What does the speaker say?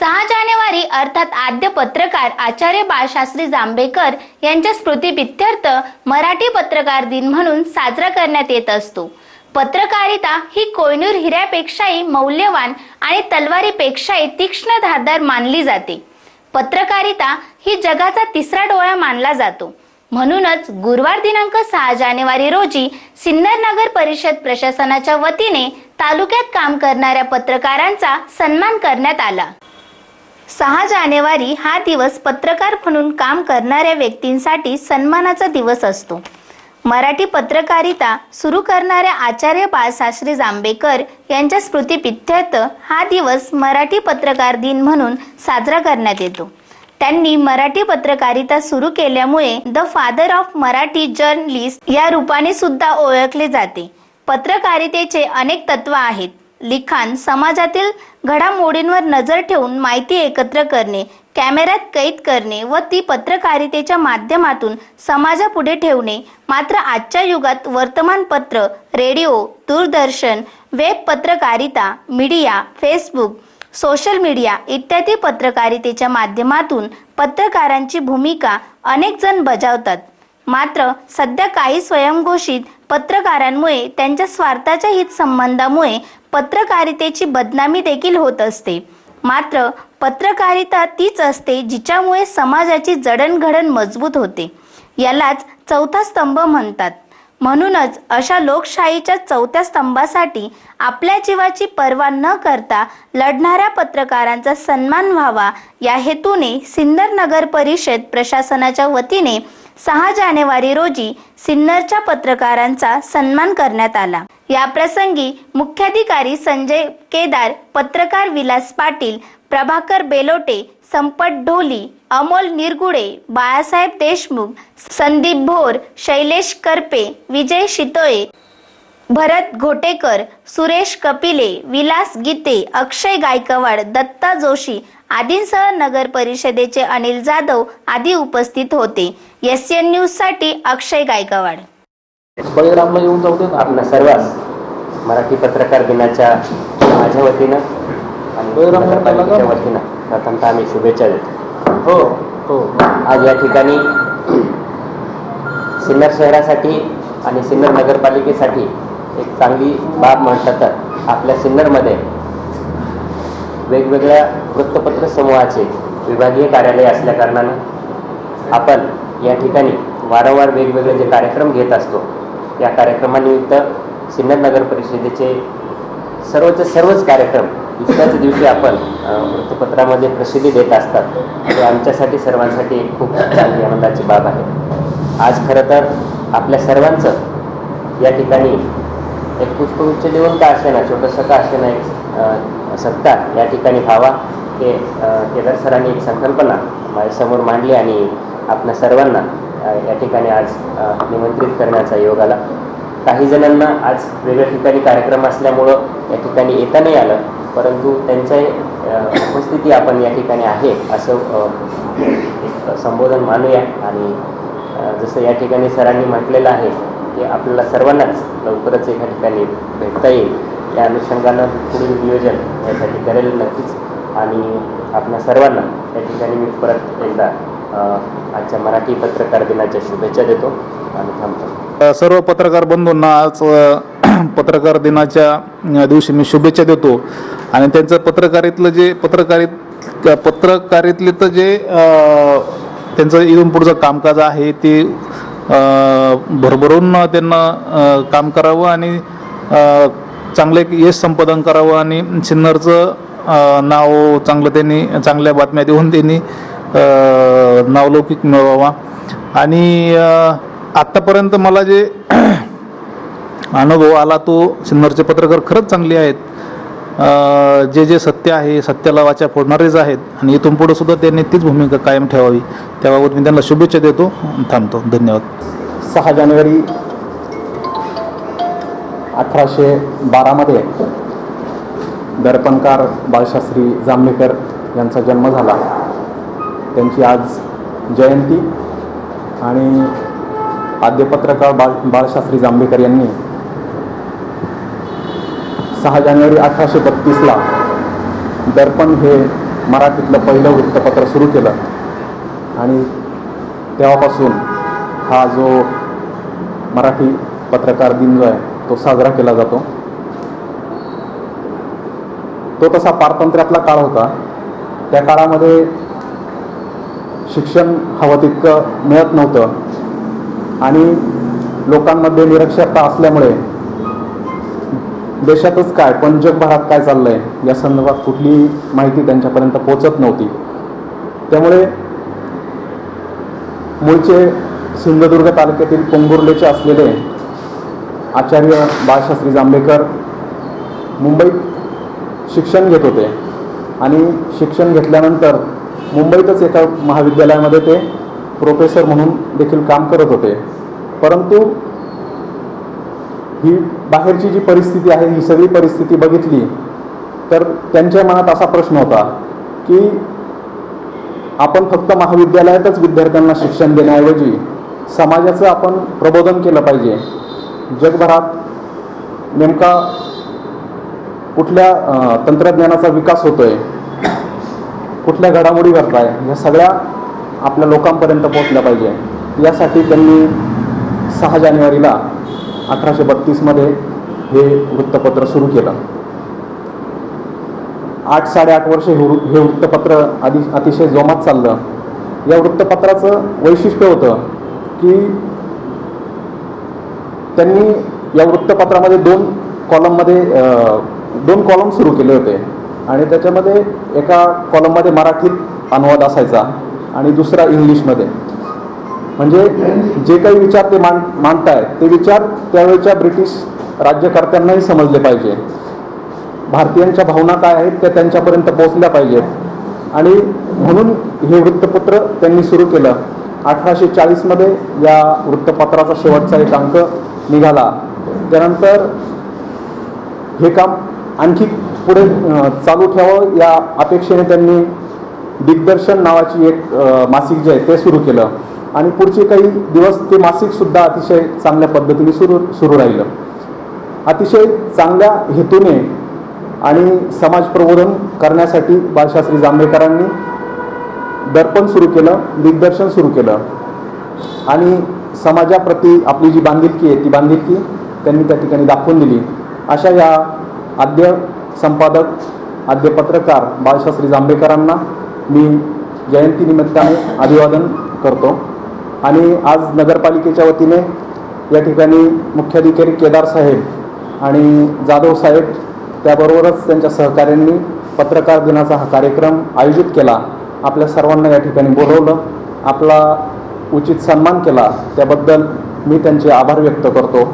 सहा जानेवारी अर्थात आद्य पत्रकार आचार्य बाळशास्त्री जांभेकर यांच्या स्मृतीप्रित्यर्थ मराठी पत्रकार दिन म्हणून साजरा करण्यात येत असतो. पत्रकारिता ही कोयनूर हिऱ्यापेक्षाही मौल्यवान आणि तलवारीपेक्षाही तीक्ष्ण धारदार मानली जाते. पत्रकारिता ही जगाचा तिसरा डोळा मानला जातो. म्हणूनच गुरुवार दिनांक सहा जानेवारी रोजी सिन्नर नगर परिषद प्रशासनाच्या वतीने तालुक्यात काम करणाऱ्या पत्रकारांचा सन्मान करण्यात आला. सहा जानेवारी हा दिवस पत्रकार म्हणून काम करणाऱ्या व्यक्तींसाठी सन्मानाचा दिवस असतो. मराठी पत्रकारिता सुरू करणाऱ्या आचार्य बाळशास्त्री जांभेकर यांच्या स्मृतीप्रित्यर्थ हा दिवस मराठी पत्रकार दिन म्हणून साजरा करण्यात येतो. त्यांनी मराठी पत्रकारिता सुरू केल्यामुळे the father of Marathi journalist या रूपाने सुद्धा ओळखले जाते. पत्रकारितेचे अनेक तत्व आहेत. लिखाण समाजातील घडामोडींवर नजर ठेवून माहिती एकत्र करणे कॅमेऱ्यात कैद करणे व ती पत्रकारितेच्या माध्यमातून समाजापुढे ठेवणे मात्र आजच्या युगात वर्तमानपत्र रेडिओ दूरदर्शन वेब पत्रकारिता मीडिया फेसबुक सोशल मीडिया इत्यादी पत्रकारितेच्या माध्यमातून पत्रकारांची भूमिका अनेक जण बजावतात. मात्र सध्या काही स्वयंघोषित पत्रकारांमुळे त्यांच्या स्वार्थाच्या हितसंबंधामुळे पत्रकारितेची बदनामी देखील होत असते. मात्र पत्रकारिता तीच असते जिच्यामुळे समाजाची जडणघडण मजबूत होते. यालाच चौथा स्तंभ म्हणतात. म्हणूनच अशा लोकशाहीच्या चौथ्या स्तंभासाठी आपल्या जीवाची पर्वा न करता लढणाऱ्या पत्रकारांचा सन्मान व्हावा या हेतूने सिन्नर नगर परिषद प्रशासनाच्या वतीने सहा जानेवारी रोजी सिन्नरच्या पत्रकारांचा सन्मान करण्यात आला. या प्रसंगी मुख्याधिकारी संजय केदार पत्रकार विलास पाटील प्रभाकर बेलोटे संपत ढोली अमोल निरगुडे बाळासाहेब देशमुख संदीप भोर शैलेश करपे विजय शितोळे भरत घोटेकर सुरेश कपिले विलास गीते अक्षय गायकवाड दत्ता जोशी आदींसह नगर परिषदेचे अनिल जाधव आदी उपस्थित होते. एस एन न्यूजसाठी अक्षय गायकवाड. बळीरामला येऊन जाऊ दे ना आपल्या सर्वांस मराठी पत्रकार दिनाच्या माझ्या वतीनं आणि बळीराम नगरपालिकेच्या बोला. वतीनं प्रथमतः आम्ही शुभेच्छा देतो. हो हो. आज या ठिकाणी सिन्नर शहरासाठी आणि सिन्नर नगरपालिकेसाठी एक चांगली बाब म्हटलं तर आपल्या सिन्नरमध्ये वेगवेगळ्या वृत्तपत्र समूहाचे विभागीय कार्यालय असल्याकारणानं आपण या ठिकाणी वारंवार वेगवेगळे जे कार्यक्रम घेत असतो या कार्यक्रमानिमित्त सिन्नर नगर परिषदेचे सर्वचे सर्वच कार्यक्रम दुसऱ्याच दिवशी आपण वृत्तपत्रामध्ये प्रसिद्धी देत असतात. हे आमच्यासाठी सर्वांसाठी एक खूप चांगली आनंदाची बाब आहे. आज खरं तर आपल्या सर्वांचं या ठिकाणी एक पुष्पगुच्छ देऊन का असेना छोटंसं का असेना एक अ, सत्कार या ठिकाणी व्हावा हे केदार सरांनी एक संकल्पना माझ्यासमोर मांडली आणि आपल्या सर्वांना या ठिकाणी आज निमंत्रित करण्याचा योग आला. काही जणांना आज वेगळ्या ठिकाणी कार्यक्रम असल्यामुळं या ठिकाणी येता नाही आलं परंतु त्यांच्या उपस्थिती आपण या ठिकाणी आहे असं एक संबोधन मानूया. आणि जसं या ठिकाणी सरांनी म्हटलेलं आहे हे आपल्याला सर्वांनाच लवकरच एका ठिकाणी भेटता येईल. या अनुषंगानं पुढील नियोजन यासाठी करेल नक्कीच. आणि आपल्या सर्वांना या ठिकाणी मी परत एकदा आजच्या मराठी पत्रकार दिनाच्या शुभेच्छा देतो आणि थांबतो. सर्व पत्रकार बंधूंना आज पत्रकार दिनाच्या दिवशी मी शुभेच्छा देतो. आणि त्यांचं पत्रकारितलं जे पत्रकारित पत्रकारितलं जे त्यांचं इथून पुढचं कामकाज आहे ते भरभरून त्यांना काम करावं आणि चांगले चांगलं एक यश संपादन करावं आणि सिन्नरचं नाव चांगलं त्यांनी चांगल्या बातम्या देऊन त्यांनी नावलौकिक मिळवावा. आणि आत्तापर्यंत मला जे अनुभव आला तो सिन्नरचे पत्रकार खरंच चांगले आहेत. जे जे सत्य आहे सत्याला वाचा फोडणारेच आहेत. आणि इथून पुढं सुद्धा त्यांनी तीच भूमिका कायम ठेवावी. त्याबाबत मी त्यांना शुभेच्छा देतो थांबतो. धन्यवाद. सहा जानेवारी अठराशे बारामध्ये दर्पणकार बाळशास्त्री जांभेकर यांचा जन्म झाला. त्यांची आज जयंती. आणि आद्य पत्रकार बाळ बाळशास्त्री जांभेकर यांनी सहा जानेवारी अठराशे बत्तीसला दर्पण हे मराठीतलं पहिलं वृत्तपत्र सुरू केलं. आणि तेव्हापासून हा जो मराठी पत्रकार दिन जो आहे तो साजरा केला जातो. तो तसा पारतंत्र्यातला काळ होता. त्या काळामध्ये शिक्षण हवं तितकं मिळत नव्हतं. आणि लोकांमध्ये निरक्षरता असल्यामुळे देशातच काय? पण जगभरात काय चाललंय? या संदर्भात कुठलीही माहिती त्यांच्यापर्यंत पोचत नव्हती. त्यामुळे मूळचे सिंधुदुर्ग तालुक्यातील पोंगुर्लेचे असलेले आचार्य बाळशास्त्री जांभेकर मुंबईत शिक्षण घेत होते. आणि शिक्षण घेतल्यानंतर मुंबईतच एका महाविद्यालयामध्ये ते प्रोफेसर म्हणून देखील काम करत होते. परंतु ही बाहेरची जी परिस्थिती आहे ही सगळी परिस्थिती बघितली तर त्यांच्या मनात असा प्रश्न होता की आपण फक्त महाविद्यालयातच विद्यार्थ्यांना शिक्षण देण्याऐवजी समाजाचं आपण प्रबोधन केलं पाहिजे. जगभरात नेमका कुठल्या तंत्रज्ञानाचा विकास होतोय कुठल्या घडामोडी घडत आहे ह्या सगळ्या आपल्या लोकांपर्यंत पोहोचल्या पाहिजे. यासाठी त्यांनी सहा जानेवारीला अठराशे बत्तीसमध्ये हे वृत्तपत्र सुरू केलं. आठ साडेआठ वर्ष हे हे वृत्तपत्र आधी अतिशय जोमात चाललं. या वृत्तपत्राचं वैशिष्ट्य होतं की त्यांनी या वृत्तपत्रामध्ये दोन कॉलममध्ये दोन कॉलम सुरू केले होते. आणि त्याच्यामध्ये एका कॉलममध्ये मराठीत अनुवाद असायचा आणि दुसरा इंग्लिशमध्ये. म्हणजे जे काही विचार ते मान मानताय ते विचार त्यावेळच्या ब्रिटिश राज्यकर्त्यांनाही समजले पाहिजे. भारतीयांच्या भावना काय आहेत त्या त्यांच्यापर्यंत पोहोचल्या पाहिजेत. आणि म्हणून हे वृत्तपत्र त्यांनी सुरू केलं. अठराशे चाळीसमध्ये या वृत्तपत्राचा शेवटचा एक अंक निघाला. त्यानंतर हे काम आणखी पुढे चालू ठेवावं या अपेक्षेने त्यांनी दिग्दर्शन नावाची एक मासिक जे आहे ते सुरू केलं. आणि पुढचे काही दिवस ते मासिकसुद्धा अतिशय चांगल्या पद्धतीने सुरू सुरू राहिलं. अतिशय चांगल्या हेतूने आणि समाज प्रबोधन करण्यासाठी बाळशास्त्री जांभेकरांनी दर्पण सुरू केलं दिग्दर्शन सुरू केलं. आणि समाजाप्रती आपली जी बांधिलकी आहे ती बांधिलकी त्यांनी त्या ठिकाणी दाखवून दिली. अशा या आद्य संपादक आद्य पत्रकार बाळशास्त्री जांभेकरांना मी जयंतीनिमित्ताने अभिवादन करतो. आणि आज नगरपालिकेच्या वतीने या ठिकाणी मुख्याधिकारी केदार साहेब आणि जाधव साहेब त्याबरोबरच त्यांच्या सहकाऱ्यांनी पत्रकार दिनाचा हा कार्यक्रम आयोजित केला. आपल्या सर्वांना या ठिकाणी बोलवलं. आपला उचित सन्मान केला. त्याबद्दल मी त्यांचे आभार व्यक्त करतो.